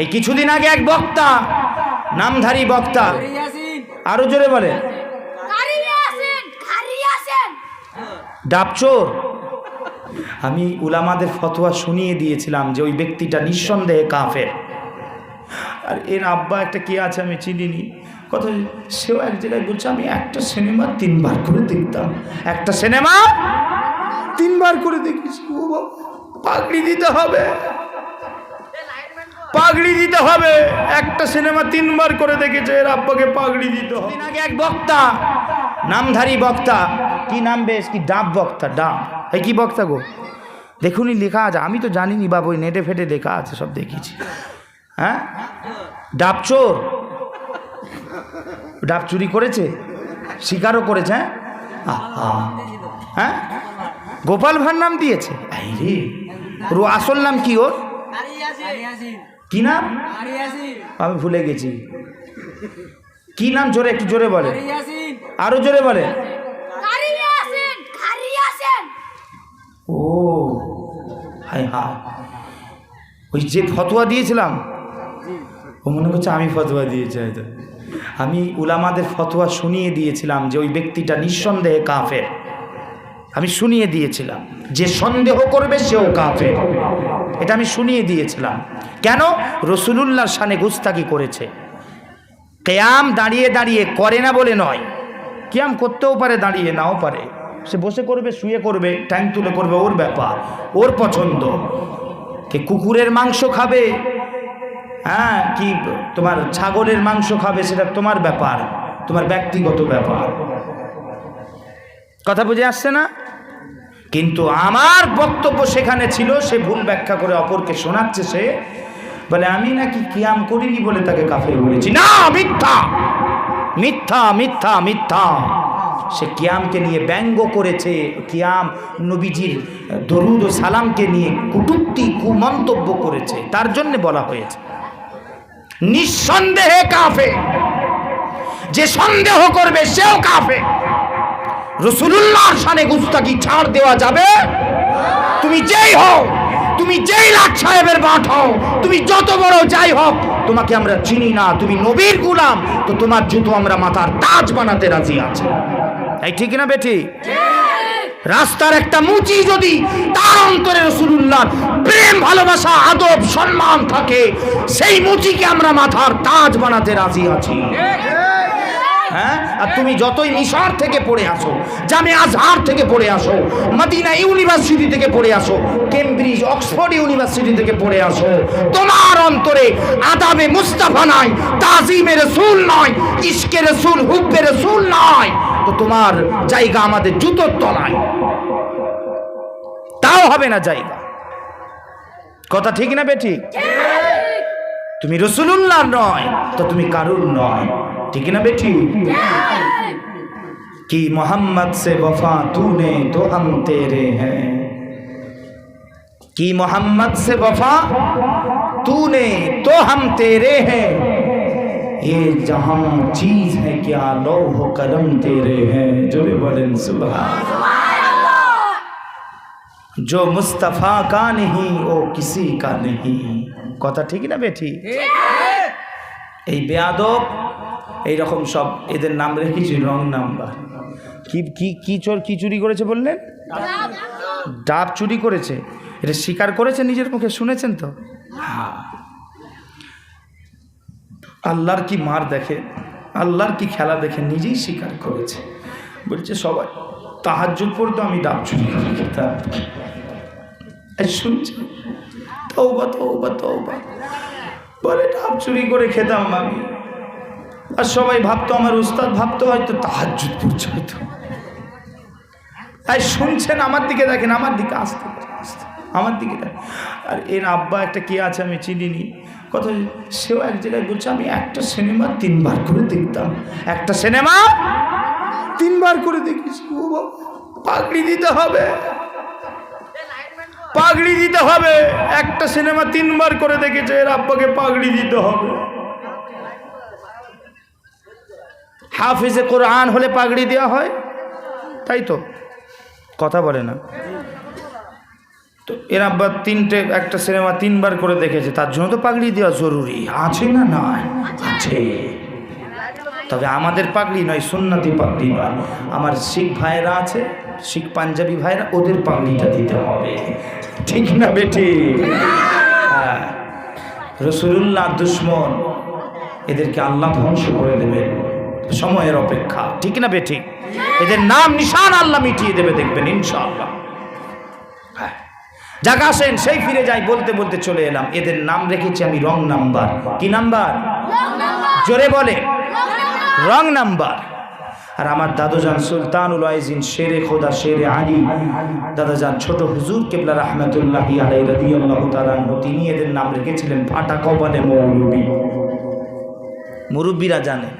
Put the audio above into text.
এই কিছুদিন আগে এক বক্তা, নামধারী বক্তা, আরও জোরে বলে। ডাবচোর, আমি উলামাদের ফতোয়া শুনিয়ে দিয়েছিলাম যে ওই ব্যক্তিটা নিঃসন্দেহে কাফের। আর এর আব্বা একটা কে আছে আমি চিনিনি। কত সেও এক জায়গায় বলছে, আমি একটা সিনেমা তিনবার করে দেখতাম। একটা সিনেমা তিনবার করে দেখেছি। ও পাগড়ি দিতে হবে। পাগড়ি দিতে হবে। একটা সিনেমা তিনবার করে দেখেছে এর আব্বাকে পাগড়ি দিতে হবে। আগে এক বক্তা। নামধারী বক্তা। কি নাম বেশ কি ডাব বক্তা ডাব। এই কি বক্তা গো? দেখুনি লেখা আছে আমি তো জানিনি বাবু নেটে ফেটে লেখা আছে সব দেখেছি। হ্যাঁ? ডাব চোর। ডাব চুরি করেছে? শিকারও করেছে হ্যাঁ। হ্যাঁ? গোপাল ভাঁড় নাম দিয়েছে? রে। আসল নাম কি ওর? কি নাম? আমি ভুলে গেছি। কি নাম? জোরে একটু জোরে বলে। আরও জোরে বলে। ও হাই হা ওই যে ফতোয়া দিয়েছিলাম? ও মনে করছে আমি ফতোয়া দিয়েছি হয়তো। আমি উলামাদের ফতোয়া শুনিয়ে দিয়েছিলাম যে ওই ব্যক্তিটা নিঃসন্দেহে কাফের। আমি শুনিয়ে দিয়েছিলাম। যে সন্দেহ করবে সেও কাফের। এটা আমি শুনিয়ে দিয়েছিলাম। কেন? রসুলুল্লাহর সানে গুস্তাকি করেছে। কেয়াম দাঁড়িয়ে দাঁড়িয়ে করে না বলে নয়। কিয়াম করতেও পারে, দাঁড়িয়ে নাও পারে। সে বসে করবে, শুয়ে করবে ট্যাঙ্ক তুলে করবে, ওর ব্যাপার, ওর পছন্দ। কে কুকুরের মাংস খাবে? হ্যাঁ কি তোমার ছাগলের মাংস খাবে সেটা তোমার ব্যাপার, তোমার ব্যক্তিগত ব্যাপার। কথা বুঝে আসছে না? কিন্তু আমার বক্তব্য সেখানে ছিল, সে ভুল ব্যাখ্যা করে অপরকে শোনাচ্ছে সে, বলে, আমি নাকি কিয়াম করিনি বলে তাকে কাফের বলেছি। না, মিথ্যা! মিথ্যা মিথ্যা মিথ্যা! সে কিয়ামকে নিয়ে ব্যঙ্গ করেছে, কিয়াম নবীজির দরুদ ও সালামকে নিয়ে কুটুক্তি, কুমন্তব্য করেছে, তার জন্য বলা হয়েছে। নিঃসন্দেহে কাফে যে সন্দেহ করবে, সেও কাফে রসুলুল্লাহর সানে গুস্তাকি ছাড় দেওয়া যাবে? তুমি যেই হও, তুমি যেই লাট সাহেবের বাট হও, তুমি যত বড় যাই হোক, তোমাকে আমরা চিনি না, তুমি নবীর গুলাম, তো তোমার জুতো আমরা মাথার তাজ বানাতে রাজি আছে। তাই ঠিক না বেটি? রাস্তার একটা মুচি যদি তার অন্তরে রসুল্লাহ প্রেম, ভালোবাসা, আদব, সম্মান থাকে, সেই মুচিকে আমরা মাথার তাজ বানাতে রাজি আছি। হ্যাঁ? আর তুমি যতই মিশর থেকে পড়ে আসো জামে আজহার থেকে পড়ে আসো মদিনা ইউনিভার্সিটি থেকে পড়ে আসো কেমব্রিজ অক্সফোর্ড ইউনিভার্সিটি থেকে পড়ে আসো তোমার অন্তরে আদামে মুস্তাফা নাই তাজিমে রসুল নয় ইশকে রসুল হুব্বে রসুল নয় তো তোমার জায়গা আমাদের জুতোর তলায়। তাও হবে না জায়গা। কথা ঠিক না বেটি তুমি রসুলুল্লাহ নয় তো তুমি কারুর নয়? ঠিক না বেটি कि मोहम्मद से वफा तूने तो हम तेरे हैं कि मोहम्मद से वफा तूने तो हम तेरे हैं ये जहां चीज है क्या लौह कलम तेरे हैं जो भी बोलें सुबह जो मुस्तफ़ा का नहीं वो किसी का नहीं কথা ঠিক না বেঠি এই বেয়াদব এইরকম সব এদের নাম রেখেছি রং নাম্বার। কি কি কি চোর, কি চুরি করেছে বললেন? ডাব চুরি করেছে। এটা স্বীকার করেছে নিজের মুখে, শুনেছেন তো? হ্যাঁ। আল্লাহর কি মার দেখে, আল্লাহর কি খেলা দেখে নিজেই স্বীকার করেছে। বলছে, সবাই, তাহাজ্জুদ পড়তো, আমি ডাব চুরি করে এই শুনছে তৌবা তৌবা তৌবা বলে, ডাব চুরি করে খেতাম আমি। আর সবাই ভাবতো, আমার উস্তাদ ভাবতো, হয়তো তাহাজ্জুদ পড়ছে, হয়তো। তাই শুনছেন, আমার দিকে দেখেন, আমার দিকে আসতে আসতে, আমার দিকে দেখেন। আর এর আব্বা একটা কে আছে আমি চিনিনি। কত সেও এক জায়গায় বলছে, আমি একটা সিনেমা তিনবার করে দেখতাম। একটা সিনেমা তিনবার করে দেখেছি, ও বাবা, পাগড়ি দিতে হবে। পাগড়ি দিতে হবে। একটা সিনেমা তিনবার করে দেখেছে, এর আব্বাকে পাগড়ি দিতে হবে। হাফিজে কোরআন হলে পাগড়ি দেওয়া হয়? তাই তো। কথা বলে না। তো এর আব্বা তিনটে, একটা সিনেমা তিনবার করে দেখেছে, তার জন্য তো পাগড়ি দেওয়া জরুরি। আছে না নয় আছে। তবে আমাদের পাগড়ি নয়, সুন্নতি পাগড়ি নয়। আমার শিখ ভাইরা আছে, শিখ পাঞ্জাবি ভাইরা ওদের পাগড়িটা দিতে হবে। ঠিক না বেটি? হ্যাঁ। রসুল্লাহ দুশ্মন, এদেরকে আল্লাহ ধ্বংস করে দেবেন। সময়ের অপেক্ষা, ঠিক না বেটি এদের নাম নিশান আল্লাহ মিটিয়ে দেবে, দেখবেন, ইনশাআল্লাহ। হ্যাঁ। যাক, আসেন, সেই ফিরে যাই, বলতে বলতে চলে এলাম। এদের নাম রেখেছি আমি রং নাম্বার। কি নাম্বার? জোরে বলে। Wrong number. আর আমার দাদুজান সুলতানুল আইজিন, শেরে খোদা, শেরে আলী। দাদাজান, ছোট হুজুর কেবলা রহমতুল্লাহ আলাই রাদিয়াল্লাহু তিনি এদের নাম রেখেছিলেন ফাটা কপালে মৌলবী। মুরব্বীরা জানে